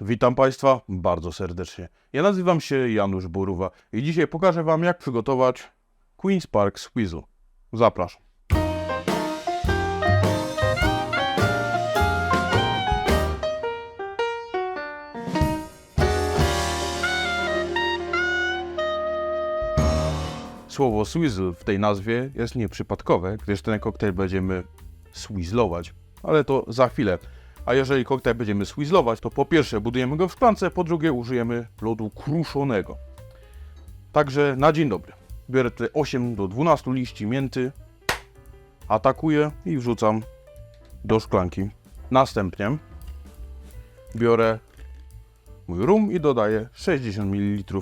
Witam Państwa bardzo serdecznie. Ja nazywam się Janusz Boruwa i dzisiaj pokażę Wam, jak przygotować Queen's Park Squeeze. Zapraszam. Słowo swizzle w tej nazwie jest nieprzypadkowe, gdyż ten koktajl będziemy swizzlować, ale to za chwilę. A jeżeli koktajl będziemy swizzlować, to po pierwsze budujemy go w szklance, po drugie użyjemy lodu kruszonego. Także na dzień dobry. Biorę te 8 do 12 liści mięty, atakuję i wrzucam do szklanki. Następnie biorę mój rum i dodaję 60 ml.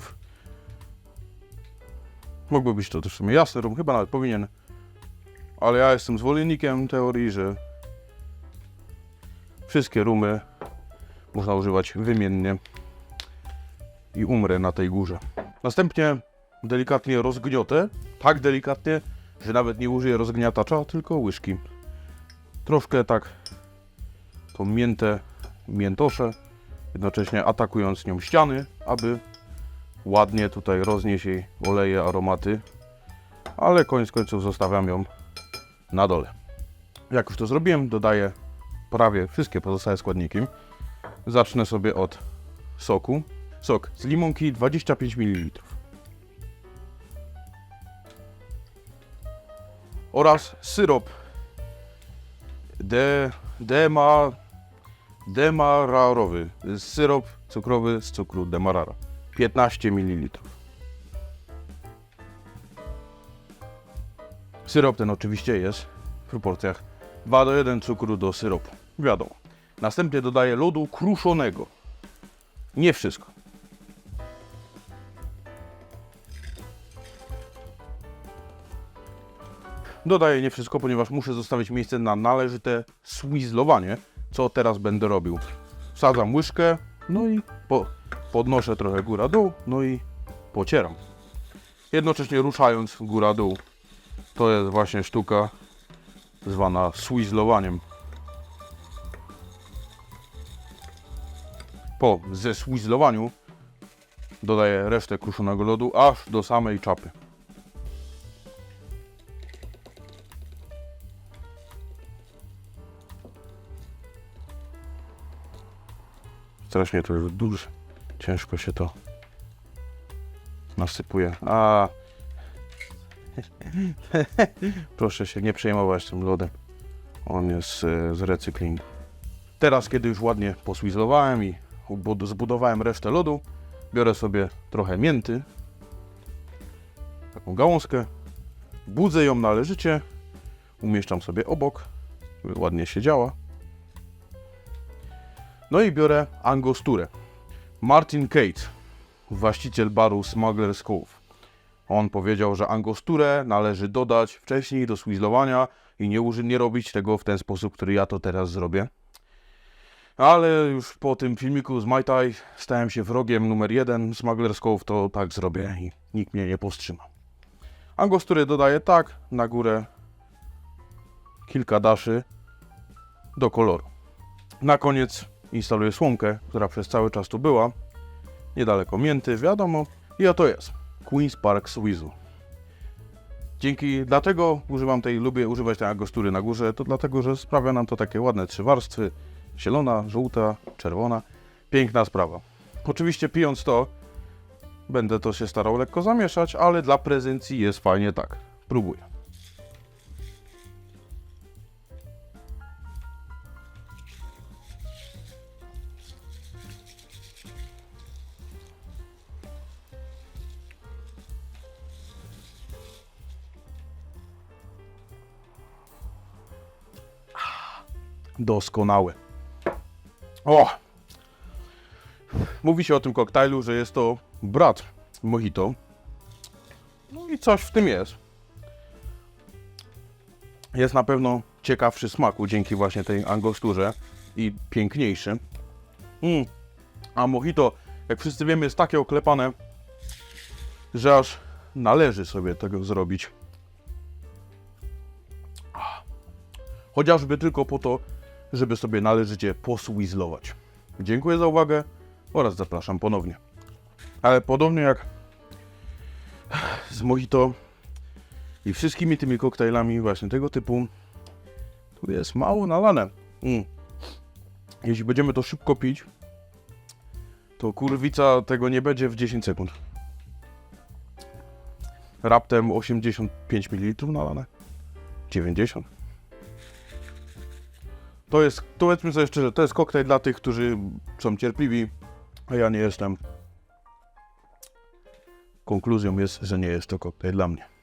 Mógłby być to też w sumie jasny rum, chyba nawet powinien. Ale ja jestem zwolennikiem teorii, że wszystkie rumy można używać wymiennie i umrę na tej górze. Następnie delikatnie rozgniotę, tak delikatnie, że nawet nie użyję rozgniatacza, tylko łyżki. Troszkę tak tą miętę miętoszę, jednocześnie atakując nią ściany, aby ładnie tutaj roznieść jej oleje, aromaty, ale koniec końców zostawiam ją na dole. Jak już to zrobiłem, dodaję prawie wszystkie pozostałe składniki. Zacznę sobie od soku. Sok z limonki 25 ml. Oraz syrop de, dema, demararowy. Syrop cukrowy z cukru demarara. 15 ml. Syrop ten oczywiście jest w proporcjach 2 do 1 cukru do syropu. Wiadomo. Następnie dodaję lodu kruszonego. Nie wszystko. Dodaję nie wszystko, ponieważ muszę zostawić miejsce na należyte swizzlowanie, co teraz będę robił. Wsadzam łyżkę, no i po, podnoszę trochę góra-dół, no i pocieram. Jednocześnie ruszając góra-dół. To jest właśnie sztuka zwana swizzlowaniem. Po zeswizzlowaniu dodaję resztę kruszonego lodu aż do samej czapy. Strasznie to jest duże. Ciężko się to nasypuje. A proszę się nie przejmować tym lodem. On jest e, z recyklingu. Teraz, kiedy już ładnie poswizlowałem i zbudowałem resztę lodu, biorę sobie trochę mięty, taką gałązkę, budzę ją należycie, umieszczam sobie obok, żeby ładnie siedziała. No i biorę angosturę. Martin Kate, właściciel baru Smuggler's Cove. On powiedział, że angosturę należy dodać wcześniej do swizlowania i nie, uży, nie robić tego w ten sposób, który ja to teraz zrobię. Ale już po tym filmiku z Mai Tai stałem się wrogiem numer jeden Smuggler's Cove, to tak zrobię i nikt mnie nie powstrzyma. Angosturę dodaję tak, na górę kilka daszy do koloru. Na koniec instaluję słomkę, która przez cały czas tu była. Niedaleko mięty, wiadomo. I oto jest. Queen's Park Swizzle. Dzięki, dlatego używam tej, lubię używać tej angostury na górze, to dlatego, że sprawia nam to takie ładne trzy warstwy. Zielona, żółta, czerwona. Piękna sprawa. Oczywiście pijąc to, będę to się starał lekko zamieszać, ale dla prezencji jest fajnie tak. Próbuję. Doskonałe. O! Mówi się o tym koktajlu, że jest to brat mojito. No i coś w tym jest. Jest na pewno ciekawszy smaku dzięki właśnie tej angosturze i piękniejszy. Mm. A mojito, jak wszyscy wiemy, jest takie oklepane, że aż należy sobie tego zrobić. Chociażby tylko po to, żeby sobie należycie poswizlować. Dziękuję za uwagę. oraz zapraszam ponownie. Ale podobnie jak z mojito i wszystkimi tymi koktajlami właśnie tego typu, tu jest mało nalane. Mm. Jeśli będziemy to szybko pić, to kurwica tego nie będzie w 10 sekund. Raptem 85 ml nalane. 90. To jest, to powiedzmy sobie szczerze, to jest koktajl dla tych, którzy są cierpliwi, a ja nie jestem. Konkluzją jest, że nie jest to koktajl dla mnie.